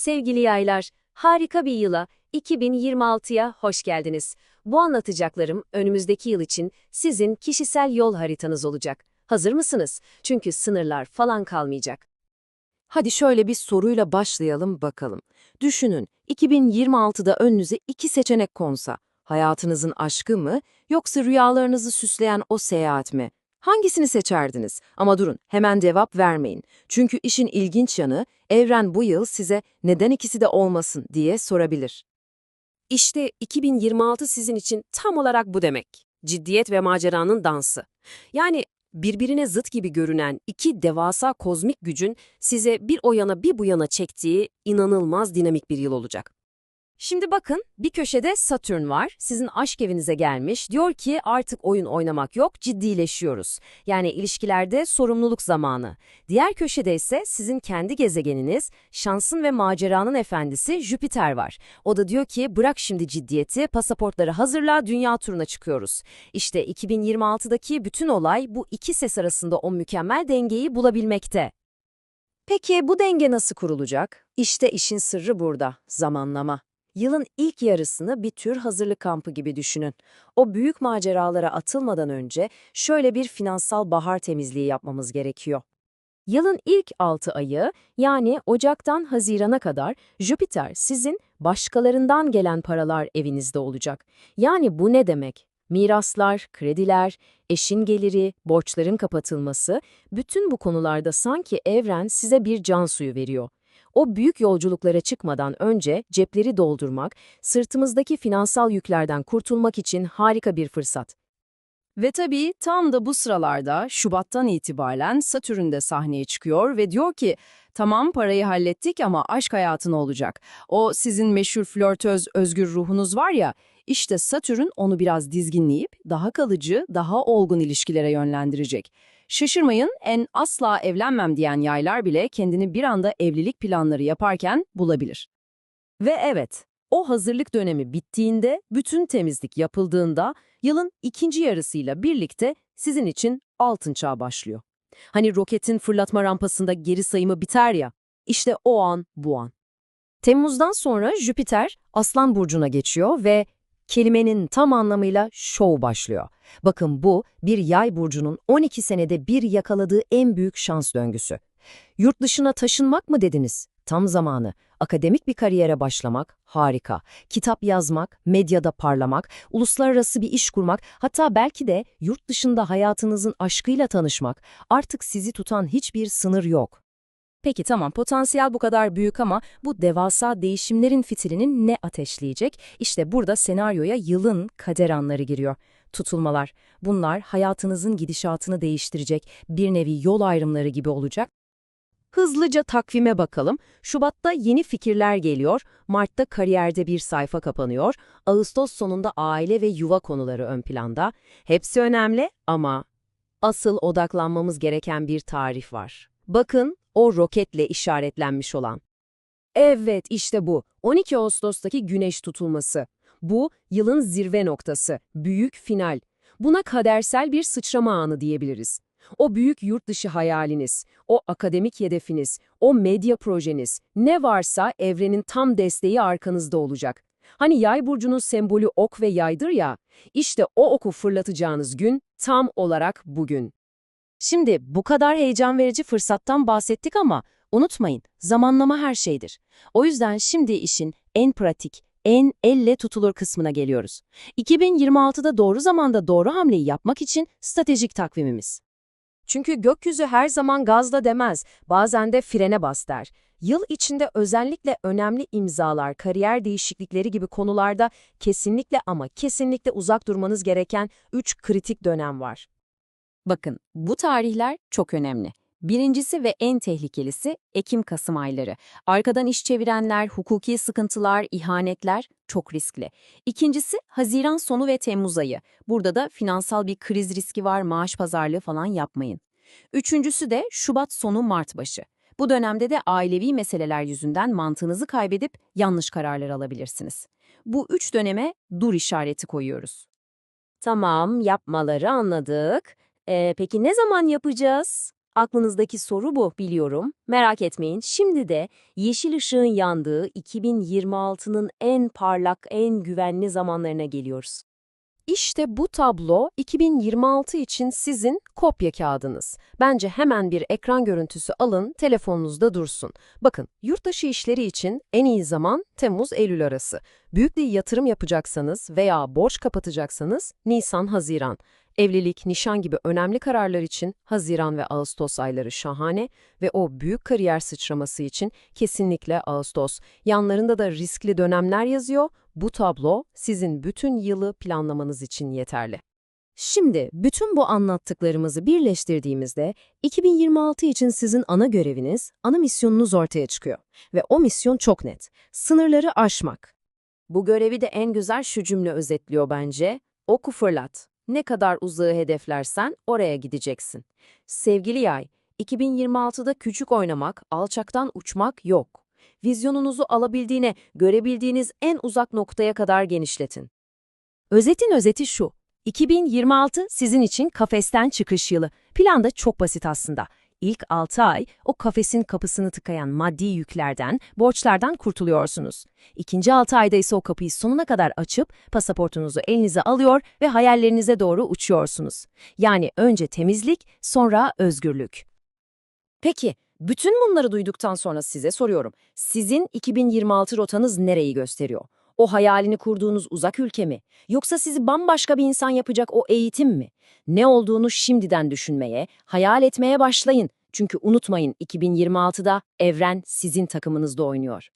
Sevgili yaylar, harika bir yıla, 2026'ya hoş geldiniz. Bu anlatacaklarım önümüzdeki yıl için sizin kişisel yol haritanız olacak. Hazır mısınız? Çünkü sınırlar falan kalmayacak. Hadi şöyle bir soruyla başlayalım bakalım. Düşünün, 2026'da önünüze iki seçenek konsa. Hayatınızın aşkı mı, yoksa rüyalarınızı süsleyen o seyahat mi? Hangisini seçerdiniz? Ama durun, hemen cevap vermeyin. Çünkü işin ilginç yanı, evren bu yıl size neden ikisi de olmasın diye sorabilir. İşte 2026 sizin için tam olarak bu demek. Ciddiyet ve maceranın dansı. Yani birbirine zıt gibi görünen iki devasa kozmik gücün size bir o yana bir bu yana çektiği inanılmaz dinamik bir yıl olacak. Şimdi bakın bir köşede Satürn var. Sizin aşk evinize gelmiş. Diyor ki artık oyun oynamak yok, ciddileşiyoruz. Yani ilişkilerde sorumluluk zamanı. Diğer köşede ise sizin kendi gezegeniniz, şansın ve maceranın efendisi Jüpiter var. O da diyor ki bırak şimdi ciddiyeti, pasaportları hazırla, dünya turuna çıkıyoruz. İşte 2026'daki bütün olay bu iki ses arasında o mükemmel dengeyi bulabilmekte. Peki bu denge nasıl kurulacak? İşte işin sırrı burada, zamanlama. Yılın ilk yarısını bir tür hazırlık kampı gibi düşünün. O büyük maceralara atılmadan önce şöyle bir finansal bahar temizliği yapmamız gerekiyor. Yılın ilk 6 ayı yani Ocak'tan Haziran'a kadar Jüpiter sizin başkalarından gelen paralar evinizde olacak. Yani bu ne demek? Miraslar, krediler, eşin geliri, borçların kapatılması, bütün bu konularda sanki evren size bir can suyu veriyor. O büyük yolculuklara çıkmadan önce cepleri doldurmak, sırtımızdaki finansal yüklerden kurtulmak için harika bir fırsat. Ve tabii tam da bu sıralarda Şubat'tan itibaren Satürn de sahneye çıkıyor ve diyor ki tamam parayı hallettik ama aşk hayatın olacak. O sizin meşhur flörtöz özgür ruhunuz var ya işte Satürn onu biraz dizginleyip daha kalıcı, daha olgun ilişkilere yönlendirecek. Şaşırmayın en asla evlenmem diyen yaylar bile kendini bir anda evlilik planları yaparken bulabilir. Ve evet, o hazırlık dönemi bittiğinde, bütün temizlik yapıldığında yılın ikinci yarısıyla birlikte sizin için altın çağ başlıyor. Hani roketin fırlatma rampasında geri sayımı biter ya, işte o an bu an. Temmuz'dan sonra Jüpiter Aslan Burcu'na geçiyor ve kelimenin tam anlamıyla şov başlıyor. Bakın bu bir yay burcunun 12 senede bir yakaladığı en büyük şans döngüsü. Yurt dışına taşınmak mı dediniz? Tam zamanı. Akademik bir kariyere başlamak harika. Kitap yazmak, medyada parlamak, uluslararası bir iş kurmak, hatta belki de yurt dışında hayatınızın aşkıyla tanışmak. Artık sizi tutan hiçbir sınır yok. Peki tamam potansiyel bu kadar büyük ama bu devasa değişimlerin fitilini ne ateşleyecek? İşte burada senaryoya yılın kader anları giriyor. Tutulmalar. Bunlar hayatınızın gidişatını değiştirecek bir nevi yol ayrımları gibi olacak. Hızlıca takvime bakalım. Şubat'ta yeni fikirler geliyor, Mart'ta kariyerde bir sayfa kapanıyor, Ağustos sonunda aile ve yuva konuları ön planda. Hepsi önemli ama asıl odaklanmamız gereken bir tarih var. Bakın o roketle işaretlenmiş olan. Evet işte bu. 12 Ağustos'taki güneş tutulması. Bu yılın zirve noktası, büyük final. Buna kadersel bir sıçrama anı diyebiliriz. O büyük yurt dışı hayaliniz, o akademik hedefiniz, o medya projeniz, ne varsa evrenin tam desteği arkanızda olacak. Hani yay burcunun sembolü ok ve yaydır ya, işte o oku fırlatacağınız gün tam olarak bugün. Şimdi bu kadar heyecan verici fırsattan bahsettik ama unutmayın zamanlama her şeydir. O yüzden şimdi işin en pratik, en elle tutulur kısmına geliyoruz. 2026'da doğru zamanda doğru hamleyi yapmak için stratejik takvimimiz. Çünkü gökyüzü her zaman gazla demez, bazen de frene bas der. Yıl içinde özellikle önemli imzalar, kariyer değişiklikleri gibi konularda kesinlikle ama kesinlikle uzak durmanız gereken 3 kritik dönem var. Bakın, bu tarihler çok önemli. Birincisi ve en tehlikelisi Ekim-Kasım ayları. Arkadan iş çevirenler, hukuki sıkıntılar, ihanetler çok riskli. İkincisi Haziran sonu ve Temmuz ayı. Burada da finansal bir kriz riski var, maaş pazarlığı falan yapmayın. Üçüncüsü de Şubat sonu Mart başı. Bu dönemde de ailevi meseleler yüzünden mantığınızı kaybedip yanlış kararlar alabilirsiniz. Bu üç döneme dur işareti koyuyoruz. Tamam, yapmaları anladık. Ee, peki ne zaman yapacağız? Aklınızdaki soru bu biliyorum. Merak etmeyin. Şimdi de yeşil ışığın yandığı 2026'nın en parlak, en güvenli zamanlarına geliyoruz. İşte bu tablo 2026 için sizin kopya kağıdınız. Bence hemen bir ekran görüntüsü alın, telefonunuzda dursun. Bakın, yurtdışı işleri için en iyi zaman Temmuz-Eylül arası. Büyük bir yatırım yapacaksanız veya borç kapatacaksanız Nisan-Haziran. Evlilik, nişan gibi önemli kararlar için Haziran ve Ağustos ayları şahane ve o büyük kariyer sıçraması için kesinlikle Ağustos. Yanlarında da riskli dönemler yazıyor. Bu tablo sizin bütün yılı planlamanız için yeterli. Şimdi bütün bu anlattıklarımızı birleştirdiğimizde 2026 için sizin ana göreviniz, ana misyonunuz ortaya çıkıyor. Ve o misyon çok net. Sınırları aşmak. Bu görevi de en güzel şu cümle özetliyor bence. Oku fırlat. Ne kadar uzağı hedeflersen oraya gideceksin. Sevgili yay, 2026'da küçük oynamak, alçaktan uçmak yok. Vizyonunuzu alabildiğine, görebildiğiniz en uzak noktaya kadar genişletin. Özetin özeti şu. 2026 sizin için kafesten çıkış yılı. Plan da çok basit aslında. İlk 6 ay o kafesin kapısını tıkayan maddi yüklerden, borçlardan kurtuluyorsunuz. İkinci 6 ayda ise o kapıyı sonuna kadar açıp pasaportunuzu elinize alıyor ve hayallerinize doğru uçuyorsunuz. Yani önce temizlik, sonra özgürlük. Peki, bütün bunları duyduktan sonra size soruyorum. Sizin 2026 rotanız nereyi gösteriyor? O hayalini kurduğunuz uzak ülke mi? Yoksa sizi bambaşka bir insan yapacak o eğitim mi? Ne olduğunu şimdiden düşünmeye, hayal etmeye başlayın. Çünkü unutmayın 2026'da evren sizin takımınızda oynuyor.